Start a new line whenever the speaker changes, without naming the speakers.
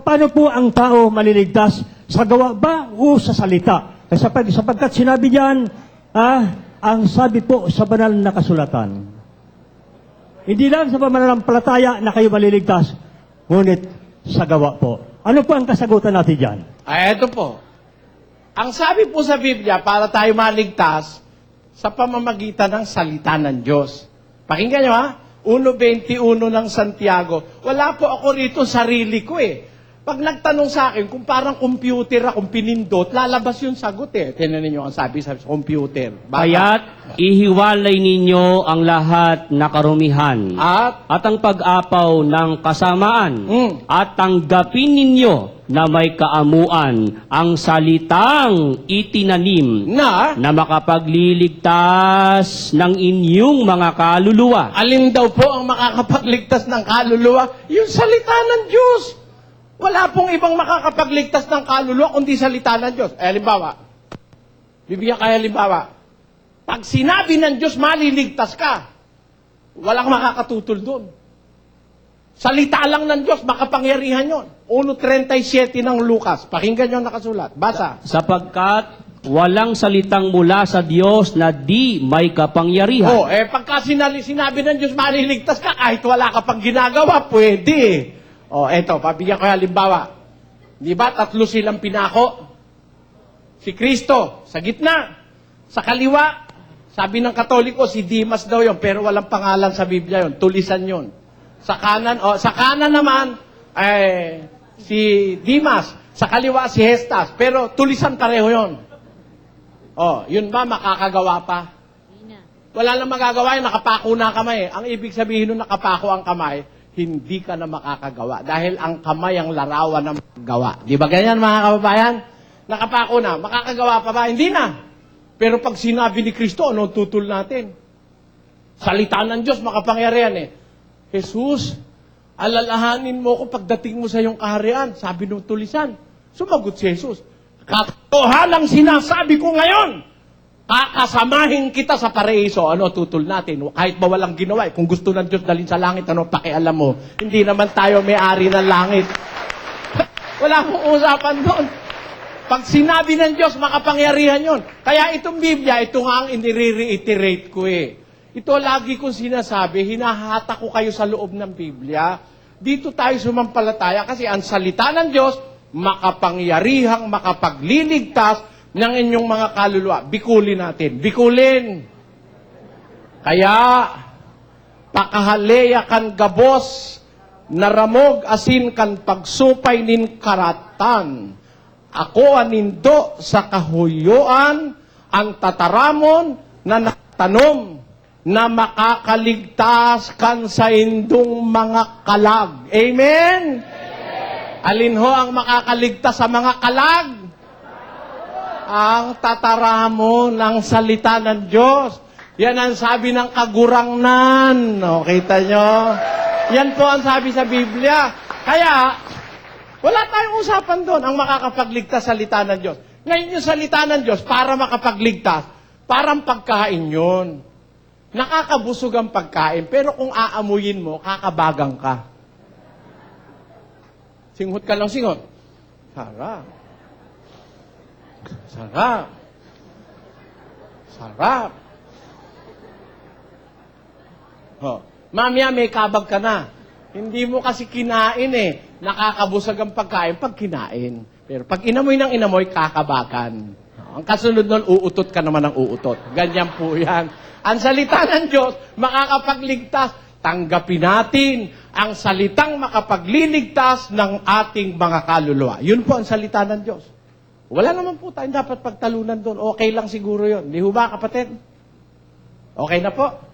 paano po ang tao maliligtas? Sa gawa ba o sa salita? Eh, sapag, sapagkat sinabi diyan, ah, ang sabi po sa banal na kasulatan. Hindi lang sa pamananampalataya na kayo maliligtas, ngunit sa gawa po. Ano po ang kasagutan natin diyan?
Ay, eto po. Ang sabi po sa Biblia, para tayo maligtas, sa pamamagitan ng salita ng Diyos. Pakinggan nyo ha, 1.21 ng Santiago. Wala po ako rito sarili ko eh. Pag nagtanong sa akin, kung parang computer akong pinindot, lalabas yung sagot eh. Tinan ninyo ang sabi sa computer. Baka-
Kaya't ihiwalay ninyo ang lahat na karumihan
At,
at ang pag-apaw ng kasamaan
Mm.
at tanggapin ninyo na may kaamuan ang salitang itinanim
na,
na makapagliligtas ng inyong mga kaluluwa.
alin daw po ang makakapagligtas ng kaluluwa? Yung salita ng Diyos. Wala pong ibang makakapagligtas ng kaluluwa kundi salita ng Diyos. Eh, halimbawa, bibigyan kayo halimbawa, pag sinabi ng Diyos, maliligtas ka, walang makakatutol doon. Salita lang ng Diyos, makapangyarihan yon. 1.37 ng Lucas. Pakinggan nyo ang nakasulat. Basa.
Sapagkat walang salitang mula sa Diyos na di may kapangyarihan.
Oh, eh pagka sinali, sinabi ng Diyos maliligtas ka, kahit wala ka pang ginagawa, pwede. Oh, eto, pabigyan ko halimbawa. Di ba, tatlo silang pinako? Si Kristo, sa gitna. Sa kaliwa, sabi ng Katoliko, si Dimas daw yon pero walang pangalan sa Biblia yon tulisan yon Sa kanan, oh, sa kanan naman, eh, si Dimas. Sa kaliwa, si Hestas. Pero tulisan pareho yon Oh, yun ba makakagawa pa? Wala nang magagawa yun, nakapako na ang kamay. Ang ibig sabihin nung nakapako ang kamay, hindi ka na makakagawa. Dahil ang kamay ang larawan ng gawa. Di ba ganyan mga kababayan? Nakapako na, makakagawa pa ba? Hindi na. Pero pag sinabi ni Kristo, ano tutol natin? Salita ng Diyos, makapangyarihan eh. Jesus, alalahanin mo ko pagdating mo sa iyong kaharian. Sabi nung tulisan. Sumagot si Jesus. Katotohanan ang sinasabi ko ngayon. Kakasamahin kita sa paraiso. Ano tutol natin? Kahit ba walang ginawa. eh. Kung gusto ng Diyos dalhin sa langit, ano pakialam mo? Hindi naman tayo may-ari ng langit. Wala pong usapan doon. Pag sinabi ng Diyos, makapangyarihan yon. Kaya itong Biblia, ito nga ang inire-reiterate ko eh. Ito lagi kong sinasabi, hinahata ko kayo sa loob ng Biblia. Dito tayo sumampalataya kasi ang salita ng Diyos, makapangyarihang makapagliligtas ng inyong mga kaluluwa. Bikulin natin. Bikulin. Kaya, pakahaleya kan gabos, naramog asin kan pagsupay nin karatan. Ako anindo sa kahuyuan, ang tataramon na natanom na makakaligtas kan sa indong mga kalag. Amen? Alin ho ang makakaligtas sa mga kalag? Ang tataramo ng salita ng Diyos. Yan ang sabi ng kagurangnan. O, kita nyo? Yan po ang sabi sa Biblia. Kaya, wala tayong usapan doon ang makakapagligtas sa salita ng Diyos. Ngayon yung salita ng Diyos, para makapagligtas, parang pagkain yun. Nakakabusog ang pagkain, pero kung aamuyin mo, kakabagang ka. Singhot ka lang singhot. Sarap. Sarap. Sarap. Oh. Mamaya may kabag ka na. Hindi mo kasi kinain eh. Nakakabusag ang pagkain pag kinain. Pero pag inamoy ng inamoy, kakabakan. Ang kasunod nun, uutot ka naman ng uutot. Ganyan po yan. Ang salita ng Diyos, makakapagligtas. Tanggapin natin ang salitang makapagliligtas ng ating mga kaluluwa. Yun po ang salita ng Diyos. Wala naman po tayong dapat pagtalunan doon. Okay lang siguro yon. Di ho ba, kapatid? Okay na po?